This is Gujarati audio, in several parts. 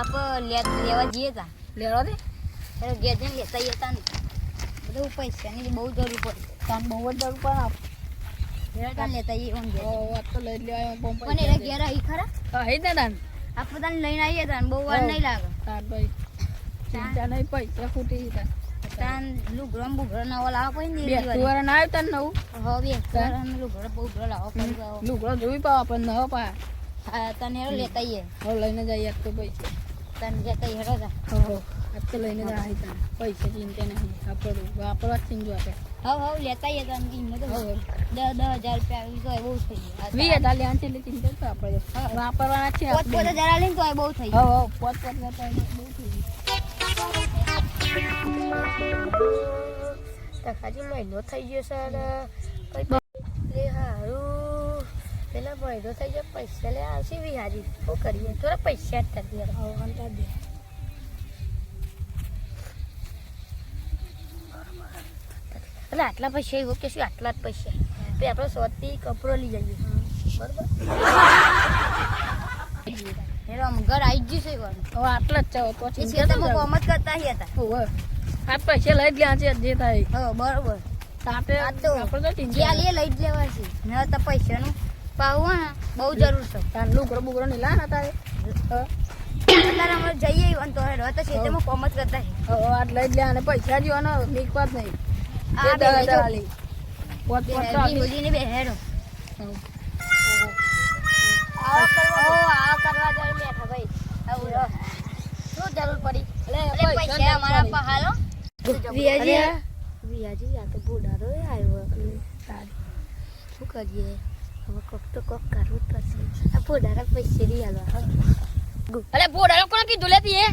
આપણે લેવા જઈએ તા. લેવા દે. ત્યારે ઘેર જઈને લેતા જઈએ તા બધું પૈસાની બહુ જરૂર પડે. તાન બહુ જ જરૂર પડે આપ ઘેર લેતા જઈએ ઓન ઘેર તો લઈ લેવાય પંપ પણ એના ઘેર આવી ખરા? હા હે ને તાન. આપણે તને લઈને આવીએ તા બહુ વાર નહીં લાગે. તાન ભાઈ ચિંતા નહીં પૈસા ખૂટી તાન. તાન લુગડો ને બુગડો નવો લાવવો પડે ને બે એવી વારી. ના આવ્યું તાન નવું? હવે બે લાવવો પડે તો. લુગડો જોઈ પાવા પણ ન પા હા, તને લેતા આવીએ. હવે લઈને જઈએ તો પૈસા. તને લેતા આવીએ હેરો તા. હો આજ લઈને જ આવી તાન પૈસા ચિંતા નહીં. આપણું વાપરવા જ આપણે હવ હવે લેતા આવીએ તને કિંમત તો હવે દસ દસ હજાર રૂપિયા આવી તો બહુ થઈ ગયું. વીસ હજાર લેવાનું છે એટલે ચિંતા તો આપણે. વાપરવાના જ છે પોત પોતે આપણે. લઈને તો બહુ થઈ ગયું. પોત પોત લેતા આવીને બહુ થઈ મહિનો થઈ ગયો સર. લે હારું. પેલા થઈ જાય પૈસા લે આવશે વિહારી? શું કરીએ. થોડા પૈસા જ થતી દે દે એટલે આટલા પૈસા એવું કે શું? આટલા જ પૈસા. પછી આપણે સોથી કપડો લઈ જઈએ. બરોબર? ઘર આવી જ છે હવે આટલા જ ચાવો તો કોમ જ કરતા હતા. હોવે આ પૈસા લઈ જ લેવા છે જે થાય. હા બરોબર. આપણે આપણે તો લઈ જ લેવા છે. ન તો પૈસાનું પાવું ને બહુ જરૂર છે. તાન લુગડો બુગડો ની લાન તારે અત્યારે અમે જઈએ તો હેરો તો ખેતરમાં કોમ જ કરતા હી હવે આટ લઈ અને પૈસા જો ને નહીં. આ બે પોત પોત તો બે. કરવા આવા કરવા જઈ બેઠા ભાઈ. આવું. શું જરૂર પડી? એટલે પૈસા અમારા પડી. વિયાજી વિયાજી આ તો બુડારો આવ્યો. તારી. શું કરીએ? હવે કોક તો કોક કરવું પડશે. આ બુડારા પૈસા નહીં હાલવા. અરે બોડા કોણ કીધું? લેતી એ.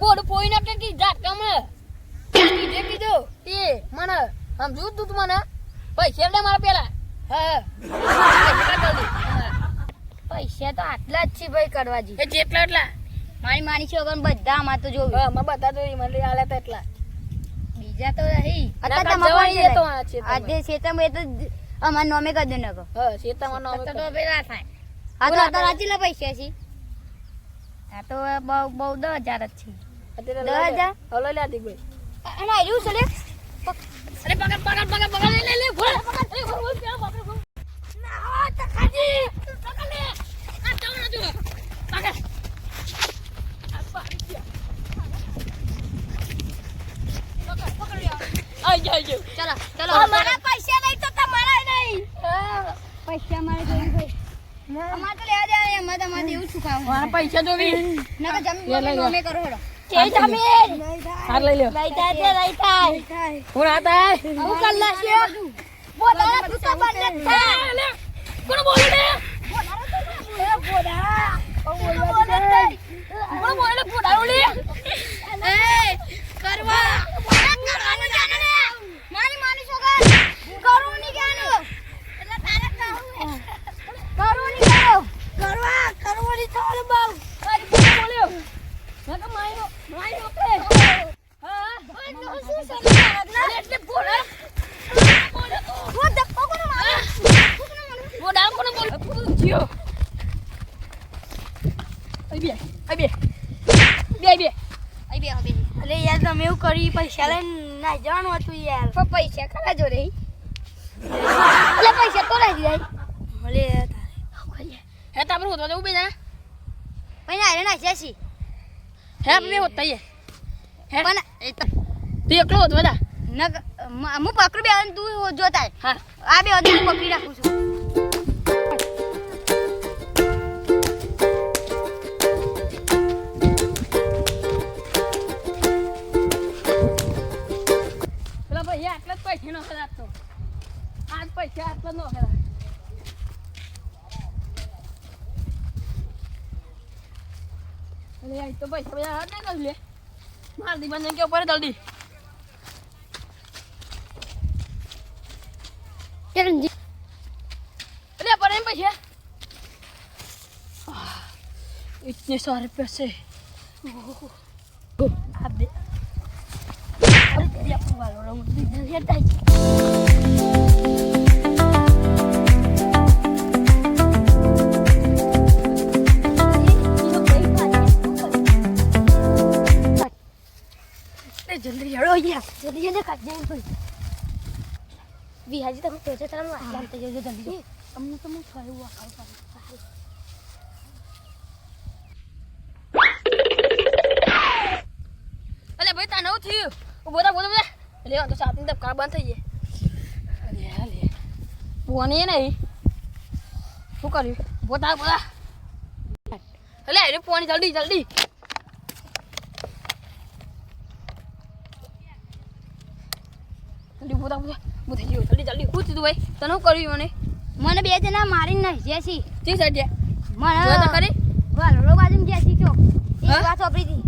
બોડ પોઈ નાખે કી જાત કમ કીધે કીધું એ મને સમજુ તું તું મને? પૈસા લે મારા પેલા? હા પૈસા તો આટલા જ છે ભાઈ કરવાજી. એ જેટલા એટલા. મારી માની છે બધા આમાં તો જોવે હા મેં બધા તો મને આલે તો એટલા. બીજા તો નહીં અત્યારે તમારે છે? આજે ખેતરમાં એ તો અમાર નોમે કદ ન કો હા સીતામાં નોમે તો તો પેલા થાય. આ તો અત્યારે આટલા પૈસા છે? આ તો બહુ બહુ દસ હજાર જ છે. દસ હજાર? હલો લે આદી ભાઈ અને આવ્યું છે લે. અરે પકડ પકડ પકડ પકડ લે લે લે ફોડ પકડ લે ફોડ ફોડ પકડ ફોડ ના હો તખાજી પકડ લે. આ ચાવ ના જો પકડ. આ પાડી ગયા. પકડ પકડ લે આઈ જાય જો ચલો ચલો અમારા પૈસા નહીં તો તમારા નહીં પૈસા મારે જોઈ ભાઈ અમારે તો લેવા દેવા અમારે તો અમારે એવું શું ખાવું મારા પૈસા જોવી લે, લે, લે. નોમે કરો હેડો. કે જમીન હાર લઈ લ્યો લઈ જાય લઈ થાય હું આતા હે હું કલ્લા છે બોલા તું તો બંધ થા. કોણ બોલે ને કોણ બોલે ફોડારો લે એ કરવા કરવાનું જાને ને મારી માની છોકર કરું ની જાનું એટલે તારે કહું કરું ની કરો કરવા કરવું ની થોડું બહુ અરે કોણ બોલ્યો મેં તો માયરો માયરો કે હા ઓય તો શું સરી મારત અરે એટલે ફોડા બોલે તો હું ધક્કો કોને મારે ફોડા કોણ બોલે આઈ બે બે બે બે અરે યાર તમે એવું કરી પૈસા લઈને ના જવાનું હતું યાર. પૈસા ખરા જોડે? એટલે પૈસા તો રહી જાય. મળે હે તાપર હોતો જવું બે જણા? પણ આરે ના છે હે આપણે હોતા હે? પણ તો એકલો હોતો બધા? મ- હું પકડી બે તું જોતા. હા. આ બે પકડી રાખું છું. અરે આ તો પૈસા બધા હાથ ના કરી લે માર દી બંને કે ઉપર જલ્દી अरे पर एम पैसे आह, इतने सारे पैसे अब दे अब दे अपने वालों ने मुझे दिया था ગયા જલ્દી જલ્દી કાઢ જઈને ભાઈ વિહાજી તમે પૈસા તારા આટલા જજો જલ્દી અમને તો હું થયું આ ખાવું પાડું. અલે ભાઈ તા નવ થયું ઊભો થા. અલે આ તો સાતની ધબકાર બંધ થઈ જાય અરે અરે બોની નહીં શું કર્યું બોતા થા. અલે અરે પોણી જલ્દી જલ્દી જલ્દી ઊભો થા, ઊભો થઈ ગયો જલ્દી જલ્દી શું થયું ભાઈ. તને શું કર્યું મને? મને બે જણા મારીને નાખી ગયા છે. જી સર જે મને તો તા ખરી? વાલોડો બાજુ જે છે કયો? એ વાત વાપરી હતી.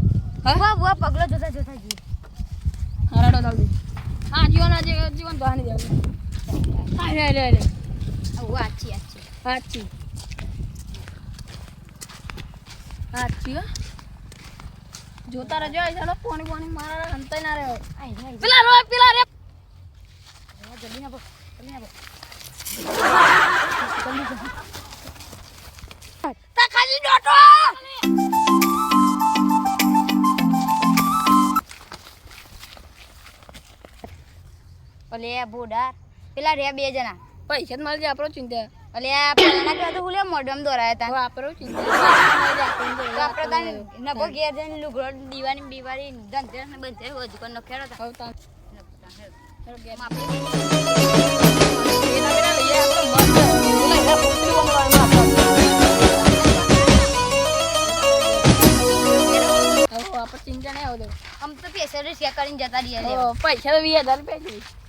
હા? બુઆ બુઆ પગલો જોતા જોતા જી હરાડો જલ્દી હા જીવન આજે જીવન તો હાની દેવું હા રે રે રે આવું આચી આચી આચી આચી જોતા રહેજો ચાલો પોણી પોણી મારા અંતે ના રહ્યો આઈ રે, આઈ રે. પેલા રો પેલા રે જલ્દી બો જલ્દી બો તા ખાલી ડોટો ઓલે બોડાર પેલા રે બે જણા. પૈસા જ મળજે આપણો ચિંતા. ઓલે આ પેલાના કહેવાય તો હુલે મોઢમ દોરાયા તા. હતા આપણો ચિંતા. આપણે તાને નકો ઘેર જઈને લુગડો દીવાની બીવારી ધનતેરસ ને બંધેર હોજ કોણ નખેડો હતા ચિંતા નહીં આવતો આમ તો રિક્ષા કરીને જતા રહીએ પૈસા તો વીસ હજાર રૂપિયા જોઈએ